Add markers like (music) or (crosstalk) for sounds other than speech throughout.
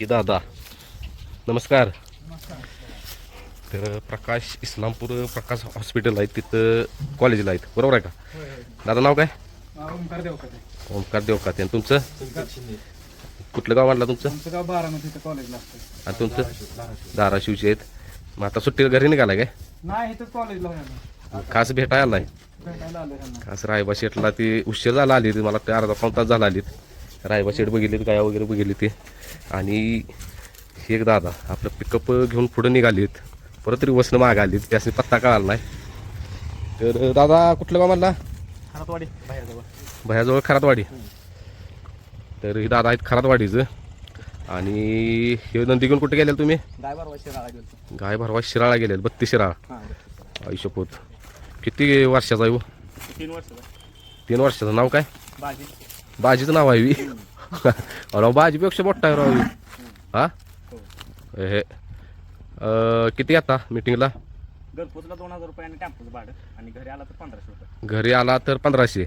ही दादा. नमस्कार. तर प्रकाश इस्लामपूर प्रकाश हॉस्पिटल आहे तिथं कॉलेजला आहेत. बरोबर आहे का? दादा नाव काय? ओंकार देवकाते. आणि तुमचं? कुठलं गाव म्हटलं तुमचं? गाव बारामती कॉलेजला आणि तुमचं? धाराशिवचे आहेत. मग आता सुट्टीला घरी निघाला काय? नाही इथं कॉलेजला खास भेटायला आलाय. ह्यांना खास रायबा शेटला ती उशीर झाला आली ती. मला ते अर्धा पाऊन तास झाला आलीत. रायबा शेट बघितली गाया वगैरे बघितली ते. आणि हे एक दादा आपलं पिकअप घेऊन पुढे निघालीत. परत रिवर्सनं माग आलीत त्यासाठी पत्ता कळाला नाही. तर दादा कुठलं गाव म्हणला? हातवाडी बाहेर जवळ भयाजवळ खरातवाडी. तर ही दादा आहेत खरातवाडीचं. आणि हे नंदी घेऊन कुठे गेलेल तुम्ही? गाय गेलो भरवा शिराळा गेलेल बत्तीस शिराळा. आयुष्यपोत. किती वर्षाचा आहे हो? तीन वर्ष तीन वर्षाचं नाव काय? बाजी. बाजीचं नाव आहे राव अरे बाजीपेक्षा मोठा आहे राव ह्यो. हा हे किती आता मिटिंगला घरपोचला दोन हजार रुपये आणि टॅम्पोचं भाडं आणि घरी आला तर पंधराशे रुपये घरी आला तर पंधराशे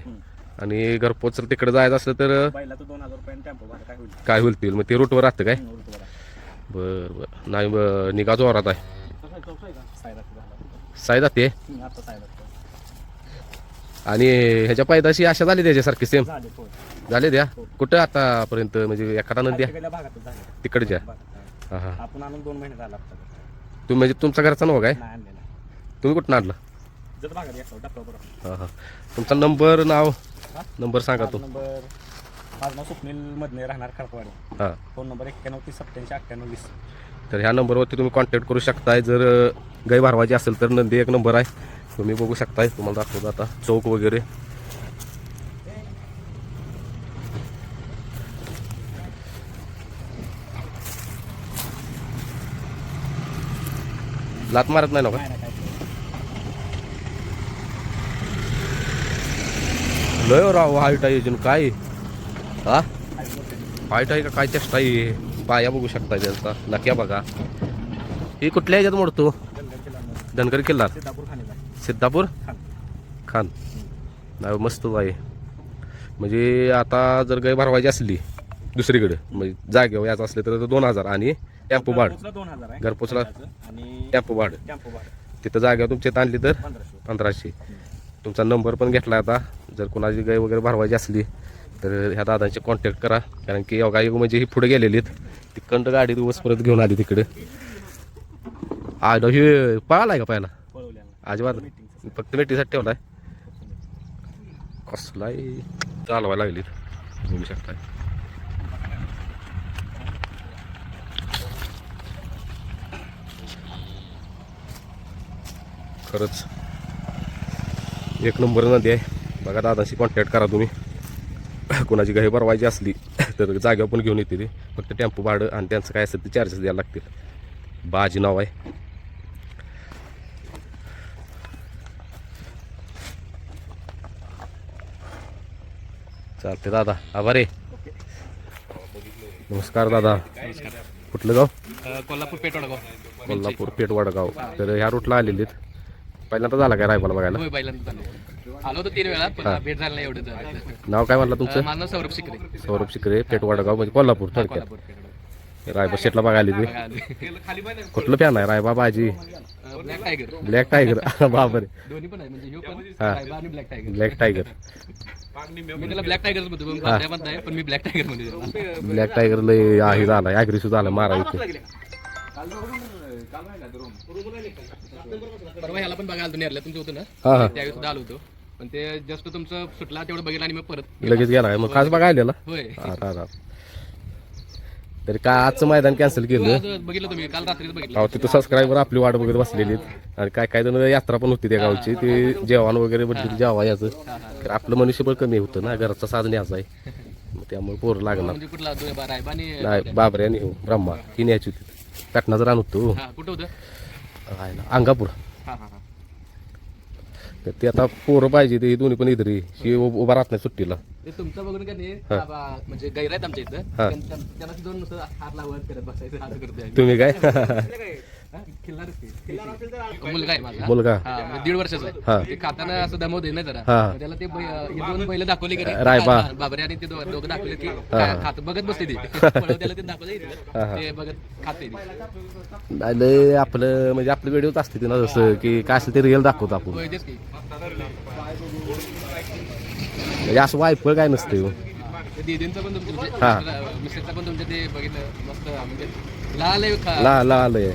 आणि घरपोच जर तिकडे जायचं असलं तर दोन हजार रुपये आणि टॅम्पो भाडं काय होईल काय होईल ते मग ते रूटवर राहतं काय बर बरं बरं बरं नाही ब- निघा जोरात आहे कसं चौक आहे का झालं साई जाते हं, आता सायदाचं आणि ह्याच्या पायदाशी आशा झाली त्याच्यासारखी सेम झाले झाले द्या. कुठं आतापर्यंत? म्हणजे एखादा नंदी आहे? तिकडल्या भागातच झाले. तिकडच्या. भागात हां हां. आपण आणून दोन महिने झाला आता. तुम्ही म्हणजे तुमचा घरचा नव्ह काय? नाही आणलेला तुम्ही कुठं आणलं? जर भागात या डॉक्टर बरोबर हां हां. तुमचा नंबर नाव? नंबर सांगा तो. नंबर माझं नाव स्वप्नील मधने राहणार खडकवाडी. हां. फोन नंबर एक्क्याण्णव तीस सत्त्याऐंशी अठ्ठ्याण्णव वीस. तर ह्या नंबरवरती तुम्ही कॉन्टॅक्ट करू शकताय. जर अ, भरवायची असेल तर नंदी एक नंबर आहे. तुम्ही बघू शकताय तुम्हाला दाखवतो आता. चौक वगैरे. लात मारत नाही ना हो लय राव हाईट आहे अजून काय? हा? हाईट आहे का काय चेष्टा आहे? पाया बघू शकता त्यांचा. नक्या बघा. ही कुठल्या ह्याच्यात मोडतो? धनगर किल्ला सिद्धापूर? खान. नाही मस्त आहे म्हणजे आता जर गाय भरवायची असली दुसरीकडे म्हणजे जागेवर याचं असले तर दोन हजार आणि टेम्पो भाड. घरपोचला आहे. टेम्पो भाड. तिथं जागेवर तुमच्यात आणली तर पंधराशे. तुमचा नंबर पण घेतला आता. जर कोणाची गाय वगैरे भरवायची असली तर ह्या दादांचे कॉन्टॅक्ट करा. कारण की गाई म्हणजे ही पुढे गेलेली ती कंड गाडी दिवस परत घेऊन आली तिकडे. आलो हे पळालाय का पहिला? अजिबात फक्त फक्त ठेवला आहे कसलाय चालवायला लागली. बघू शकताय. खरंच एक नंबर नदी आहे. बघा दादाशी कॉन्टॅक्ट करा तुम्ही. कोणाची गाई भरवायची असली तर जागेवर पण घेऊन येते ते. फक्त टेम्पो भाडं आणि त्यांचं काय असेल ते चार्जेस द्यायला लागतील. बाजी नाव आहे. चालते दादा आभार. नमस्कार दादा. कुठलं गाव? कोल्हापूर पेटवडगाव कोल्हापूर पेठ वडगाव. तर ह्या रूटला आलेलीत. पहिल्यांदा झाला काय रायबाला बघायला. आलो होतो तीन वेळा पण भेट झाली नाही एवढं नाव काय म्हणलं तुमचं? माझं सौरभ शिकरे सौरभ शिकरे पेठ वडगाव म्हणजे कोल्हापूर थोडक्यात. रायबा शेटला बघायला कुठलं फॅन आहे? Raiba Baji black tiger black tiger Babar दोन्ही पण आहे म्हणजे ह्यो पण हा. आणि ब्लॅक टायगर ब्लॅक टायगर मी त्याला ब्लॅक टायगरच म्हणतो पण बांध्या म्हणताय पण मी ब्लॅक टायगर म्हणतो. ब्लॅक टायगर लय आहे झाला अग्रेसिव्ह झाला मारा इथे. परवा ह्याला पण बघायला नेरला तुमचं होतं ना? हा हा. त्यावेळी सुद्धा आलो होतो. पण ते जस्ट तुमचं सुटला तेवढं बघितलं आणि मग परत लगेच गेला मग खास बघायला होय. हा हा. तरी काय आजचं मैदान कॅन्सल केलं? बघितलं तुम्ही. काल रात्रीच बघितलं. अहो तिथं सबस्क्रायबर आपली वाट बघत बसलेली आणि काय काय जण यात्रा पण होती त्या गावची. ते जेवण वगैरे म्हणजे जेवा याचं. तर आपलं मनुष्यबळ कमी होतं ना घरचा साज न्यायचा आहे. (laughs) मग त्यामुळे पोर लागणार. म्हणजे नाही बाबरे आणि हो ब्रह्मा. ही न्यायची होती. पॅटनाचं रान होतो हा. कुठं होतं? अंगापूर. हा हा हा. तर ते आता पोरं पाहिजे ते दोन्ही पण इधरी ही उ- उभा राहत नाही सुट्टीला ते तुमचं बघून का नाही बाबा, म्हणजे गैर आहेत आमच्या इथं हा. त्यां- त्यां- त्यांना दोन नुसतं हात लावत करत बसायचं असं करतोय आम्ही. तुम्ही काय. (laughs) मुलगा आहे माझा मुलगा हा म्हणजे दीड वर्षाचा हा. आहे ते खाताना असं दमवते ना जरा हा. मग त्याला ते बै- हे दोन बैल दाखवले की नाही? रायबा. हा, बाबरे आणि ते दो- दोघं दाखवले की. खात बघत बसते ते (laughs) पळव त्याला ते दाखवलं. ते बघत खाते ते. नाही लय आपलं म्हणजे आपलं व्हिडिओच असते ते ना जसं की काय असेल ते रिअल दाखवतो आपण होय, तेच की म्हणजे असं वायफळ काय नसते हो. ते दीदींचं पण तुमचं हा. म्हणजे मिसेसचं पण तुमचं ते बघितलं मस्त म्हणजे लाल आहे खा- ला ला आलंय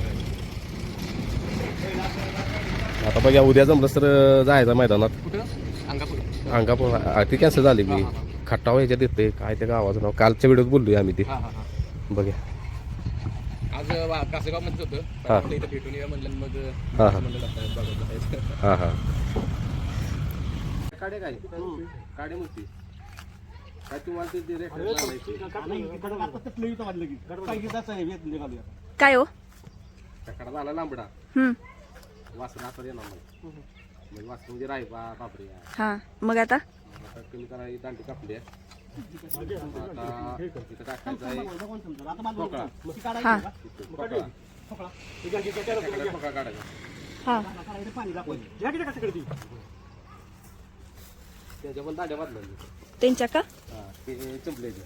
आता बघा उद्या जमलं तर जायचं मैदानात. कुठं? अंगापूर. ती कॅन्सल झाली की खट्टाव ह्याच्यात येते काय त्या गावाचं नाव? कालच्या व्हिडिओत बोललोय आम्ही ते. हा हा हा. बघा आज वा- कासेगावमध्ये होतं. पण हा. इथं भेटून या म्हणलं मग हा, हा. म्हणलं आता बघत बसायचं. हा हा. काढे काय? काढे म्हणते काय तुम्हाला ते direct लावायची. काय हो? लांबडा. हम्म. वासरा आता येणार नाही म्हणजे वासरा म्हणजे रायबा बापरे हा मग आता? आता कमी करायची दांडी कापली आहे. आता टाकायचं आहे. हा. काढायचा हा. त्याच्या पण दांड्या बदलल्या त्यांच्या का? हा ते चंपल्याचे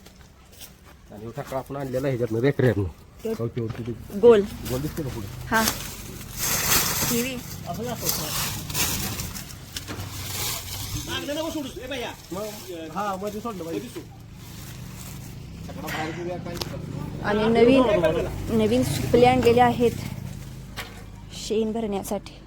आणि ठकळा आपण आणलेला ह्याच्यातनं रेकऱ्यातनं. ते गोल. गोल दिसते ना पुढे? हा. आणि नवीन नवीन सुपले आणलेले आहेत. शेण भरण्यासाठी.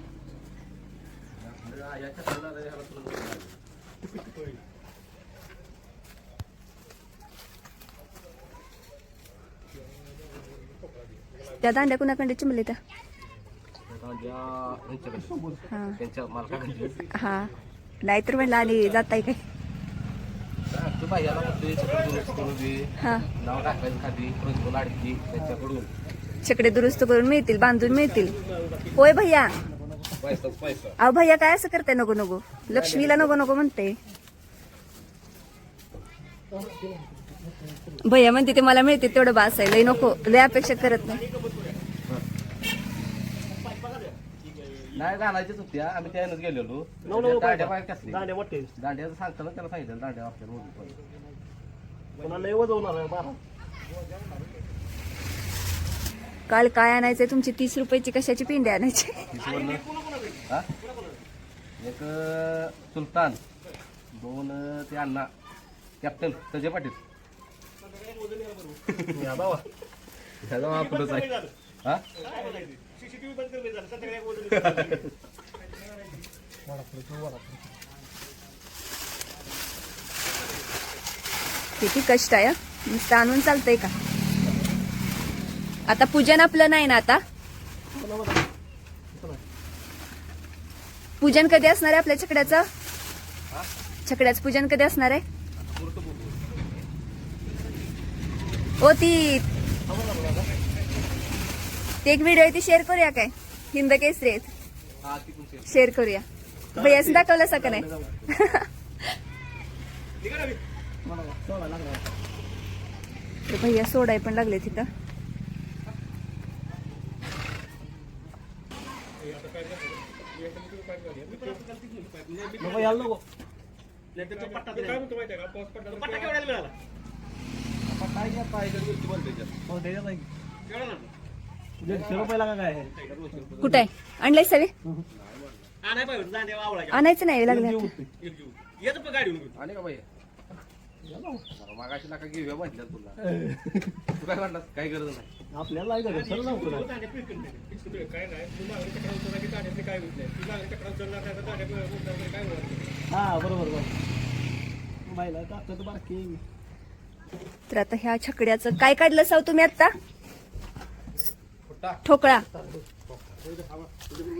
त्या दांड्या कुणाकडे चिमले त्या हा. त्यांच्या मालकाकडे. हा. नाहीतर म्हणलं आणि जाताय काय? तू बाह्याला म्हणतोय दुरुस्त करून दे. हा. नाव टाकायचं खाली प्रिन्सिपल अडकी त्यांच्याकडून. छकडे दुरुस्त करून मिळतील बांधून मिळतील. होय भैया. पैसाच पैसा. अहो भैया काय असं करते नको नको. लक्ष्मीला नको नको म्हणते. भैया म्हणते ते मला मिळते तेवढं बास आहे. लय नको लय अपेक्षा करत नाही. नाही घालायचीच होत्या आम्ही त्यानंच गेलेलो. दांड्या बाहेर कसली? दांड्याचं सांगताना त्याला सांगितलं दांड्या आपल्याला मोठी पण काल काय आणायचंय? तुमची तीस रुपयाची कशाची पिंडी आणायची? हा? एक सुलतान दोन ते अण्णा. कॅप्टन संजय पाटील. ह्याला आपलंच आहे. हा? (laughs) किती कष्ट आहे? नुसतं आणून चालतंय का? आता पूजन आपलं नाही ना आता? पूजन कधी असणार आहे आपल्या छकड्याचं? छकड्याचं पूजन कधी असणार आहे? ओ ती ते एक व्हिडिओ ती शेअर करूया काय? हिंद केसरी आहेत. हा. शेअर करूया. भैयाच दाखवलं असं का नाही? भैया सोडाय पण लागले तिथं. कुठे आहे? आणलंय सगळे? आणायचं नाही लागलं. मागाशी नका घेऊया म्हटलं तुला तू काय काही गरज नाही तर आता ह्या छकड्याचं काय काढलं साव तुम्ही आता ठोकळा.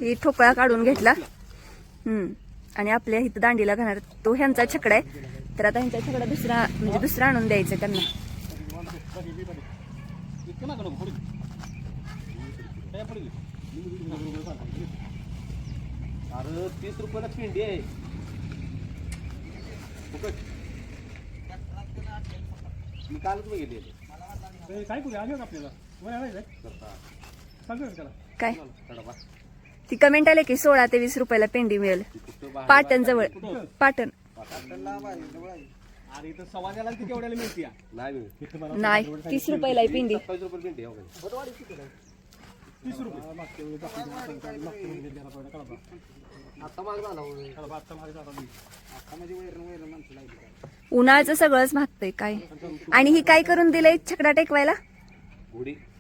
ही. ठोकळा काढून घेतला. हम्म. आणि आपल्या इथं दांडीला घालणार. तो ह्यांचा छकडा आहे. तर आता ह्यांचा छकडा दुसरा म्हणजे दुसरा आणून द्यायचा त्यांना. अरे तीस रुपयाला पिंडी आहे. फुकट. मी कालच बघितली काय करूया आले आपल्याला? काय? ती कमेंट आले की सोळा ते वीस रुपयाला पेंडी मिळेल. पाटण जवळ. पाटण? नाही तीस रुपयाला आहे पेंडी. उन्हाळ्याचं सगळंच मागतंय काय? आणि ही काय करून दिलंय? छकडा टेकवायला?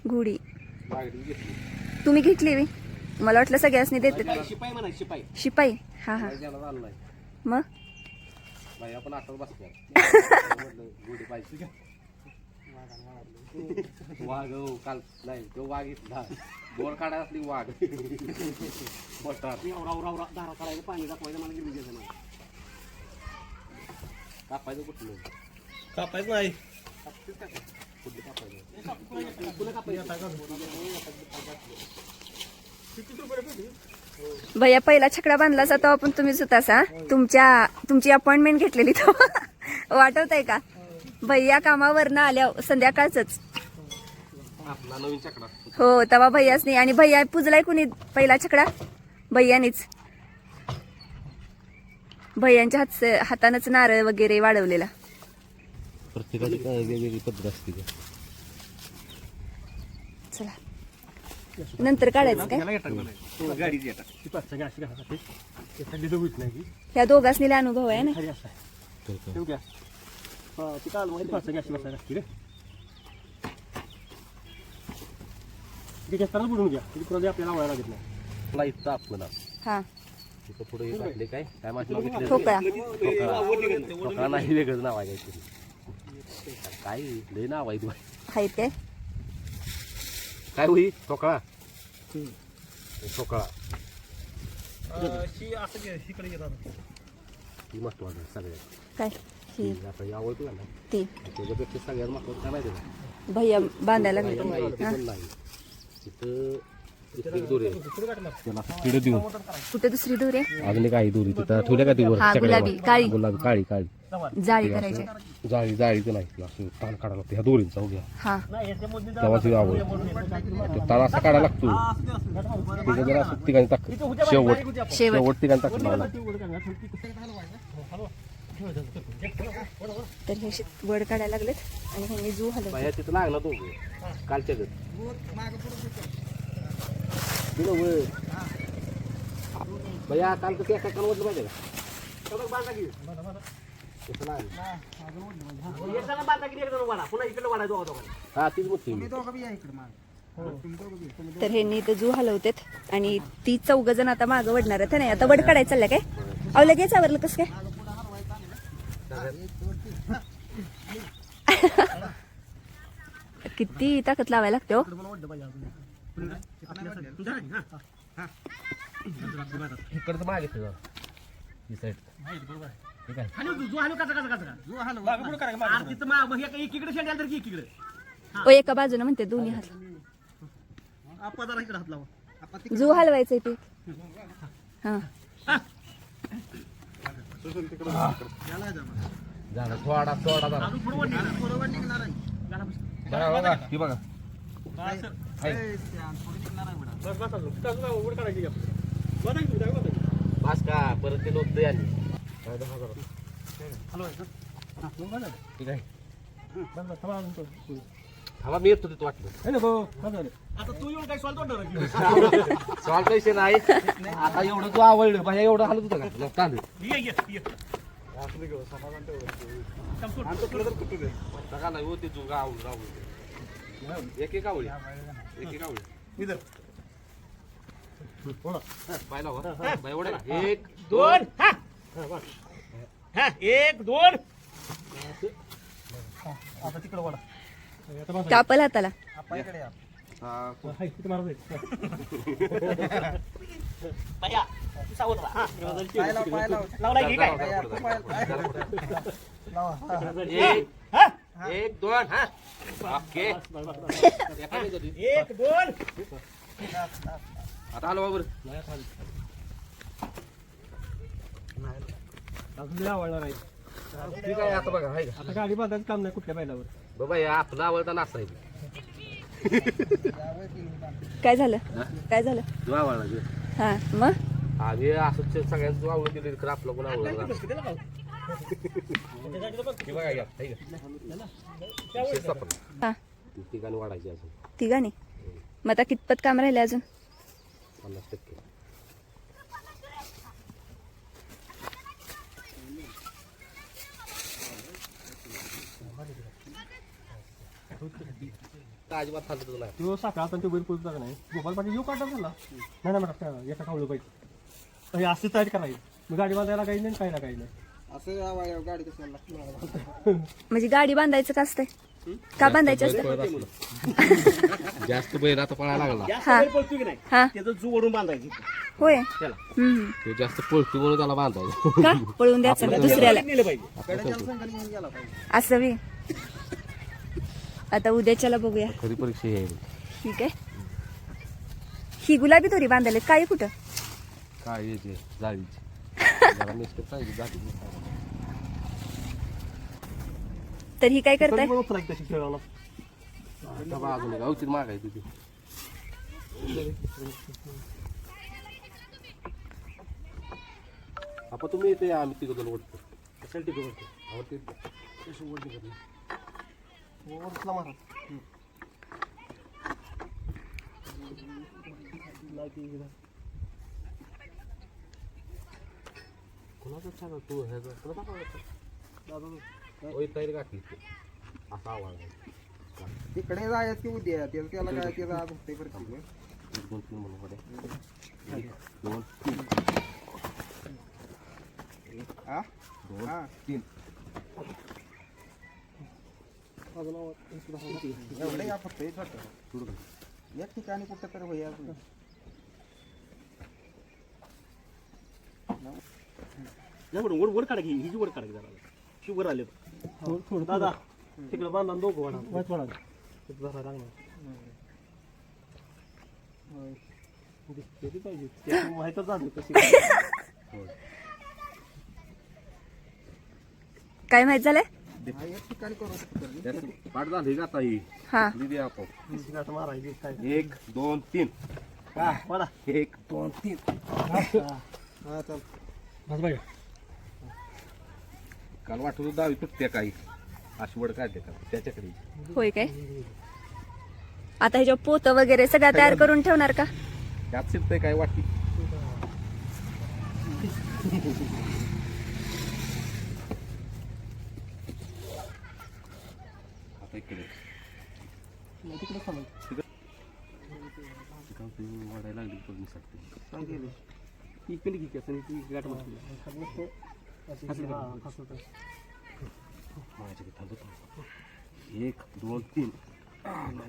घोडी तुम्ही घेतली वी मला वाटलं सगळ्यासनी देते शिपाई म्हणा शिपाई. शिपाई? हा हा. मग? आपण वाघ हो काल नाही तो वाघ इथला. बोर काढायला असली वाघ. मोठा आवरा आवरा आवरा दारा काढायचं पाणी दाखवायचं मला गिरवी द्यायचं नाही. कापायचं कुठलं? कापायचं नाही. कुठली कापायचं? भैया पहिला छकडा बांधला जातो आपण तुम्हीच होतासा तुमच्या तुमची अपॉइंटमेंट घेतलेली तो. (laughs) वाटवत आहे का? भैया कामावरनं आल्या संध्याकाळच हो तवा भैयाच नाही आणि भैया पुजलाय कुणी पहिला छकडा? भैयानीच. भैयांच्या हात हातानच नारळ वगैरे वाढवलेला. प्रत्येकाची वेगवेगळी पद्धत असते का चला नंतर काढायचं काय? येतात. ह्या दोघांनी अनुभव आहे ना? आपल्याला वळायला लागत नाही. मला इथं आपलं ना हा. तिथं पुढे हे घातले काय? काय ठोकळा. ठोकळा. नाही नाव आहे काय लय नाव आहे हाय ते. काय होई? ठोकळा. ठोकळा. इकडे ही महत्वाचं आहे सगळ्यात. काय? ही ही आता ही आवडतो का ना. ती. त्याच्यापेक्षा सगळ्यात महत्वाचं काय माहिती का? भैया बांधायला नाही, लागले ते पण नाही. तिथं कुठे दुसरी दोरी? आहे? अजून एक आहे दोरी. तिथं ठेवल्या का ती वर? हा, चकड्यावर? गुलाबी, काळी. गुलाबी काळी काळी. जाळी करायची. जाळी जाळीचं नाही. तिला असं ताण काढायला लागते. ह्या दोरींचा उभ्या. हा. तेव्हा ती आवड. तो ताण असा काढायला लागतो. त्याच्या जरा असं ठिकाणी टाक शेवट. शेवट. शेवट ठिकाणी टाकलं तर हे वर काढायला लागलेत आणि ह्यांनी जू हलव बाया तिथं लागला तो कालच्या दिलं वय. बाया काल तर त्या ओढलं पाहिजे का? तसं नाही. हा तीच मुठ्ठी मी. तर हे नीट जू हलवतेत आणि ती चौघ जण आता मागं वडणार आहेत नाही? आता वड काढायचं चाललं काय? अहो लगेच आवरलं कसं काय? किती ताकद लावायला लागते हो? इकडचं मागे तुझं ही साईड ठीक आहे एकीकडे शेंड आलं तर एकीकडे ओ एका बाजूने म्हणते दोन्ही हात. आपण जरा इकडे हात लावा जू हलवायचंय ते. हा. झालं थोडा थोडा झाला. बघा बघा ही बघा. पाच का परत ते नोंद आणि ठीक आहे थांबा मी येतो तिथं वाटलं आता तू येऊन काय सॉल्व तोडणार सॉल पैसे नाही आता एवढं तू आवडलं भाई एवढं हालत होतं का लोक तांदूळ ये सगळा नाही होते तू गावळ गावळ एक एक आवळी. एक एक पाहिला हो ना एक दोन. हा. हा एक दोन. आता तिकडे वडा कापल हाताला. हा. हा. लावला एक दोन हा. ओके. एका नाही दोन. आता आलो बाबर. ठीक आहे आता बघा हाय का? आता गाडी बांधायचं काम नाही कुठल्या बैलावर बाबा हे आपलं आवडता नासा आहे काय झालं? काय झालं? वावळला गे. हा मग? आम्ही असं सगळ्यांचं दिलं खरं आपलं कोण आवडलं हे हा वाढायची अजून तिघांनी. मग आता कितपत काम राहिले अजून? पन्नास टक्के अजिबात नाही तो साखा आता ते बैल का नाही. गोपाल पाटील येऊ नाही मॅडम एका खावलं पाहिजे असं करायची. मग गाडी काही नाही काही ना काही नाही. असं गाडी कशाला लागते म्हणजे गाडी बांधायचं का असतंय? का बांधायचं असतं जास्त बैल आता पळायला लागला. हा. पळतो की नाही? हा. त्याचं जू ओढून बांधायची. होय. त्याला हम्म. तो जास्त पळतो म्हणून त्याला बांधायचं. का? पळून द्यायचं का दुसऱ्याला? नेलं पाहिजे. असं बी. आता उद्याच्याला बघूया. खरी परीक्षा आहे. ठीक आहे. ही गुलाबी दोरी बांधायला काय कुठं? काय जाळीची. (laughs) जरा मिस्टेक तर ही काय करताय तरी पण उतरायची तशी खेळायला डबा अजून एक औषध मागायची ती आपण तुम्ही येते आम्ही तिघ जण ओढतो कशाला टिकू पडतो अहो ते कशी ओढणी करते वरचला मारा. कोणाचं सांगा तू? ह्याचं कोणाचा सांगायचं ओय तयारी गाठी असा आवाज आहे. तिकडे जायचं की उद्या त्याला त्याला काय त्याचं आज होतंय बरं का. एक दोन तीन म्हणून मध्ये एक दोन हा? दोन हा। तीन। एवढे या फक्त हे। छोटं. सुरू एक ठिकाणी कुठं तर होई अजून एवढं वर वर काढा की ही जी वर काढा की जरा शुगर आले थोडं दादा तिकडे बांधा आणि दोघं वाढा वाईट वाढा तिथं धरा लागणार. दिसते ती पाहिजे. ते माहीतच झालं कशी काय माहीत झालंय? हा, एक ठिकाणी करू शकतो त्याचं पाठ झाली का आता ही हा दिदी मारायची काय एक दोन तीन. वाढा एक दोन तीन. हा चल. बस बाई. काल वाटत दहावी तुटते काही अशी वड काढते का त्याच्याकडे. होय काय? आता ह्याच्या पोत वगैरे सगळं तयार करून ठेवणार का? त्यात शिरतंय काय वाटते? आता इकडे. तिकडे थांबायचं वाढायला लागली पण निसटते काय केलं ती इकडे की कसं ती गाठ मारली. एक दोन तीन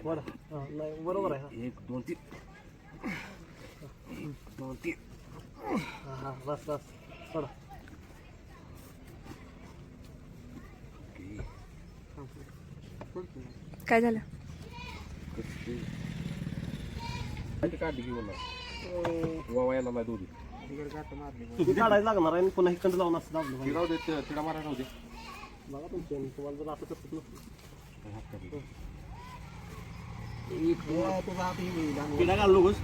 वाढा नाही बरोबर आहे एक दोन तीन एक दोन तीन हा हा बस बस वाढा काय झालं ते काढली की बोला वावायला नाही दोघी तुम्ही काढायला लागणार आहे आणि पुन्हा इकडे लावून असं दाबलं पाहिजे. तिला मारा राहू दे बघा तुमची आणि तुम्हाला जर असं तसं नसलं. हात काढले. हे हे किडा घाल नकोस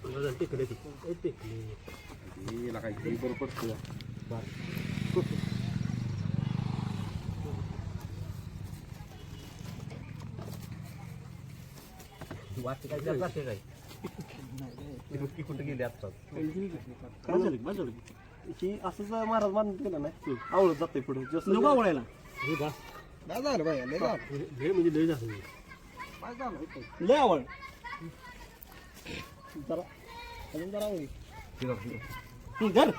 ती. तिकडे. हिला काय घरी बरं पडतं वाटते काय त्यात जाते काय ती मुटकी कुठं गेली आता काय झालं? की? बस झालं? की? ही असंच महाराज मान केलं नाही. आवडत जाते पुढे. जसं आवडायला हे झालं लय झालं. म्हणजे लय झालं काय झालं इथं? लय आवड जरा अजून जरा आवड धर.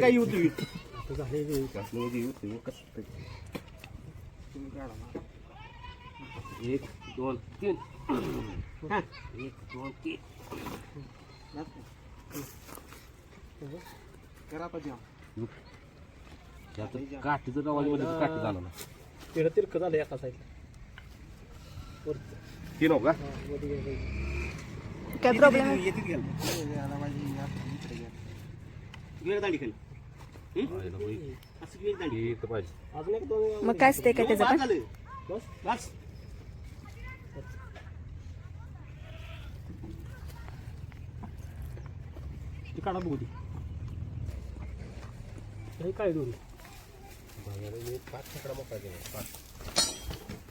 काही होती. एक. दोन तीन. एक दोन तीन. करा काठी झाला ना. तिकडे तिरक झालं एका साईडला तीन हो का? काय प्रॉब्लेम येतील दांडी खाली. मग काय असते काय त्याचं बस. काढा बघू हे काय दोन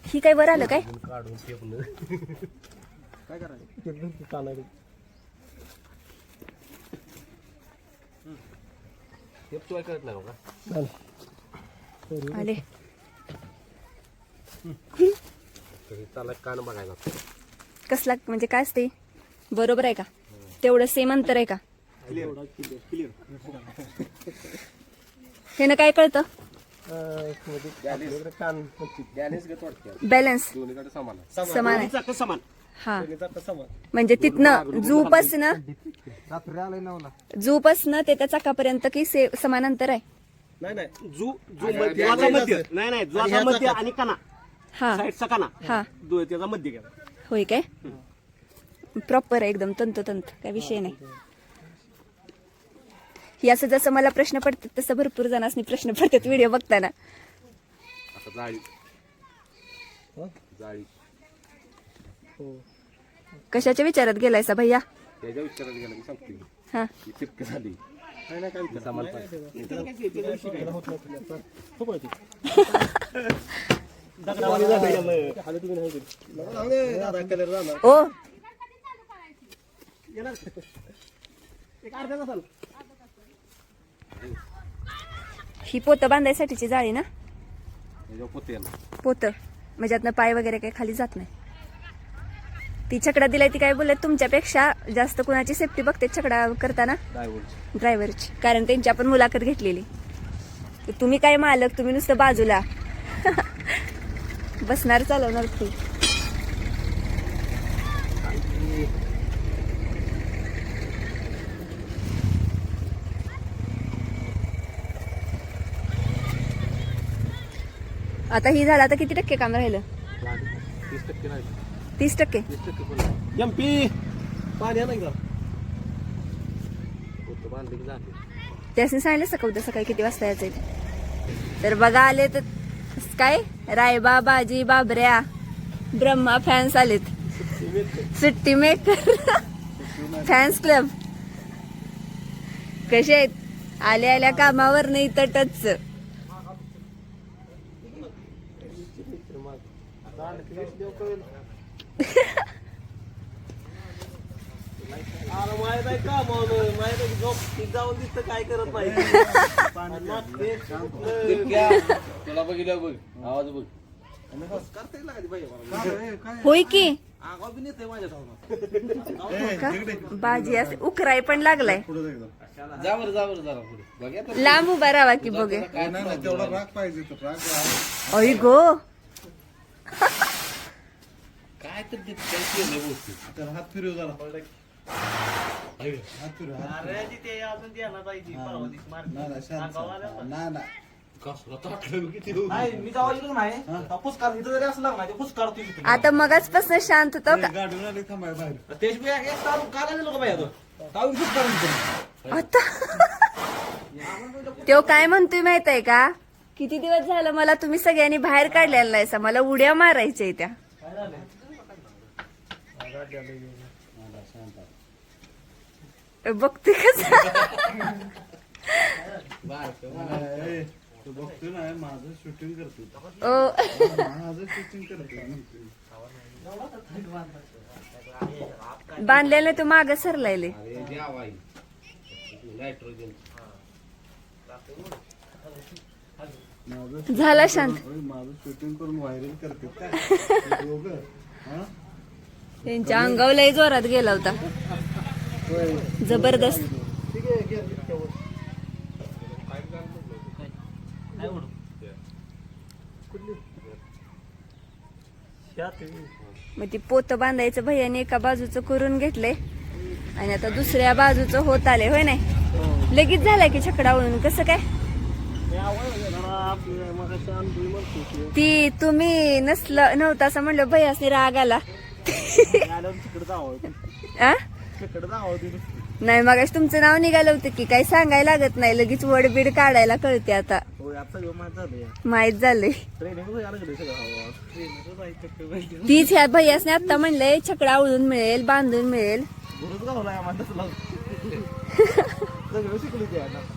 ही काय वर आलं काय? काढून फेकून काय करायचं? एकदम ती कानाडी ते तुला कळत नाही का आले तरी त्याला कान बघायला कसला म्हणजे काय असते? बरोबर आहे का? तेवढं सेम अंतर आहे का? क्लिअर क्लिअर हे ना काय कळतं? कान बॅलेन्स समान आहे. समान हा. म्हणजे तिथनं जूपासनं जूपासनं ते त्या चाकापर्यंत की से समान अंतर आहे. नाही नाही. जू जू जुआचा मध्य नाही नाही. जुआचा मध्य आणि कणा हा. साईडचा कणा हा. दो त्याचा मध्य घ्या. होय काय? प्रॉपर आहे एकदम तंतोतंत. काय विषय नाही. ही असं जसं मला प्रश्न पडतात तसं भरपूर जणांनी प्रश्न पडतात व्हिडिओ बघताना हो कशाच्या विचारात गेलायसा भैया त्याच्या विचारात गेला मी सांगतो की. हा ही ही पोतं बांधायसाठीची जाळी ना? पोते म्हणजे यातनं पाय वगैरे काही खाली जात नाही. ती छकडा दिलाय ती काय बोलले तुमच्यापेक्षा जास्त कुणाची सेफ्टी बघते छकडा करताना? ड्रायव्हरची ड्रायव्हरची कारण त्यांची आपण मुलाखत घेतलेली. तुम्ही काय मालक? तुम्ही नुसतं बाजूला. (laughs) बसणार चालवणार ती. आता ही झालं आता किती टक्के काम राहिलं? तीस टक्के. राहील तीस टक्के तीस टक्के पण नाही. एमपी पाणी आहे ना पोतं बांधले की झाले. त्यासनी सांगितलं सकाळ उद्या सकाळी किती वाजता यायचं तर बघा आले तर काय? रायबा बाजी बाबऱ्या ब्रह्मा फॅन्स आलेत. सुट्टी मेकर. फॅन्स क्लब कसे आहेत? आल्या आल्या कामावर नाही तटच अरे माहीत झोप ती जाऊन दिसतं काय करत नाही. ते सुटलं. तुला बघितलं बघ. आवाज बघ. होय की? आगाऊ बी नेते माझ्या धावणार. का बाजी असे उकराय पण लागलाय. जा बरं जा बरं जरा पुढे. बघा तर. लांब उभा राहा की बघे काय नाही तेवढा राग पाहिजे तर राग आहे. अय गो. काय तर केलं हात फिरव जरा. ते अजून द्यायला पाहिजे परवा दिवशी. नाही मी नाही. फुसकार इथं जरी ते फुसकार तू इथं. आता मगच पासून शांत होतो का? तेच बी एक बाई आता. फुसकार. आता? तो काय म्हणतोय माहीत आहे का? किती दिवस झालं मला तुम्ही सगळ्यांनी बाहेर काढलेला नाही मला उड्या मारायच्या त्या बघते कस ए, तो बघतोय ना माझं शूटिंग करतो ओ. माझं शूटिंग करतो बांधलेलं तू माग सरलायले माझं झाला शांत. (laughs) माझं शूटिंग करून व्हायरल करते हा त्यांच्या अंगावर लय जोरात गेला होता. जबरदस्त. मग ती पोत बांधायचं भैयाने एका बाजूचं करून घेतले आणि आता दुसऱ्या बाजूचं होत आले होय नाही? लगेच झालाय की छकडा वळून कसं काय? ती तुम्ही नसलं नव्हतं असं म्हणलं भैयासनी राग आला. नाही मग तुमचं नाव निघालं होतं की काही सांगायला लागत नाही लगेच वड बीड काढायला कळते आता. माहीत झालंय. सगळं. तीच ह्या भैयासने आता म्हणलंय छकडा आवळून मिळेल बांधून मिळेल. (laughs)